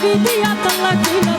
রহমতের রহমতের রহমতের চাবি দিয়া